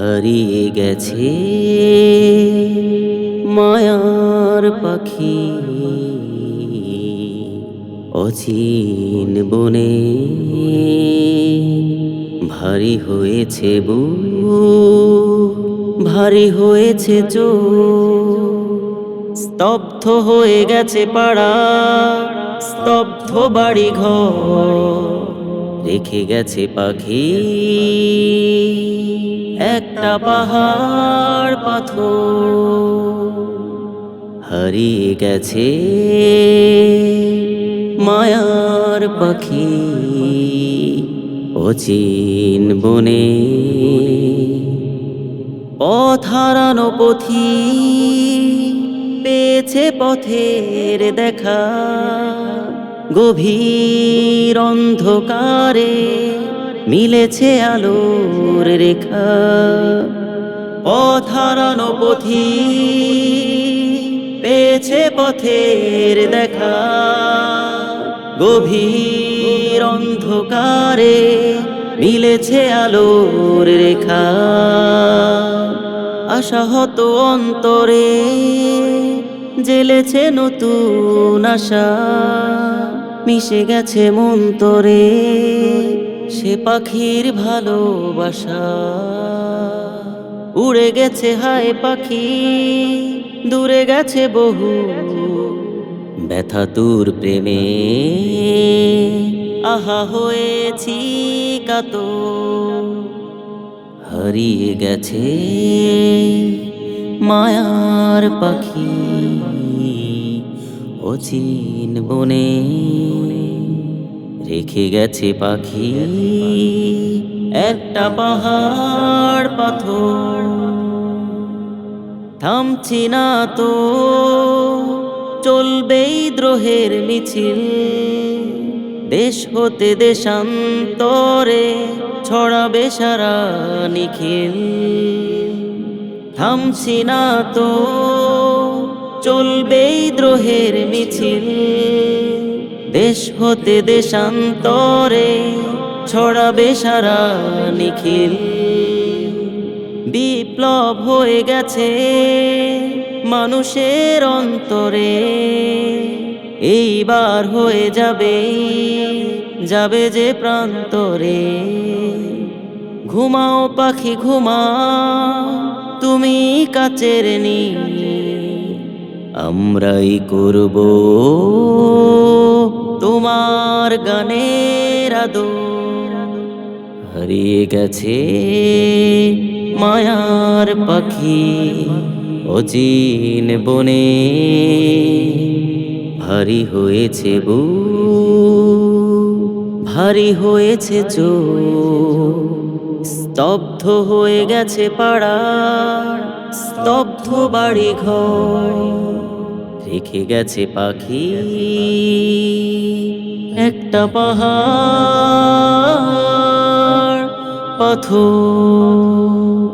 হারিয়ে গেছে। মায়ার পাখি অচিন বনে ভারী হয়েছে বু, ভারী হয়েছে চো। স্তব্ধ হয়ে গেছে পাড়া, স্তব্ধ বাড়ি ঘর রেখে গেছে পাখি। একটা পাহাড় পাথর হারিয়ে গেছে মায়ার পাখি। অচিন বনে পথ হারানো পথি পেয়েছে পথের দেখা। গভীর অন্ধকারে মিলেছে আলোর রেখা। হারানো পথি পেয়েছে পথের দেখা। গভীর অন্ধকারে মিলেছে আলোর রেখা। আশাহত অন্তরে জেলেছে নতুন আশা। মিশে গেছে মন মন্তরে সে পাখির ভালোবাসা। উড়ে গেছে হায় পাখি, দূরে গেছে বহু ব্যথা তোর প্রেমে। আহা হয়েছি কাত হারিয়ে গেছে মায়ার পাখি। অচিন বনে রেখে গেছে পাখি। একটা পাহাড় পাথর। থামছি না তো, চলবেই দ্রোহের মিছিল। দেশ হতে দেশান্তরে ছড়াবে সারা নিখিল। থামছি না তো চলবেই দ্রোহের মিছিল। দেশ হতে দেশান্তরে ছড়াবে সারা নিখিল। বিপ্লব হয়ে গেছে মানুষের অন্তরে। এইবার হয়ে যাবে যাবে যে প্রান্তরে। ঘুমাও পাখি, ঘুমাও, তুমি কাচের নি আমরাই করব তোমার গানের আদো হারিয়ে গেছে মায়ার পাখি, অচিন বনে। ভারী হয়েছে বু, ভারী হয়েছে চো। স্তব্ধ হয়ে গেছে পাড়া স্তব্ধ বাড়ি ঘর রেখে গেছে পাখি। একটা পাহাড় পাথর।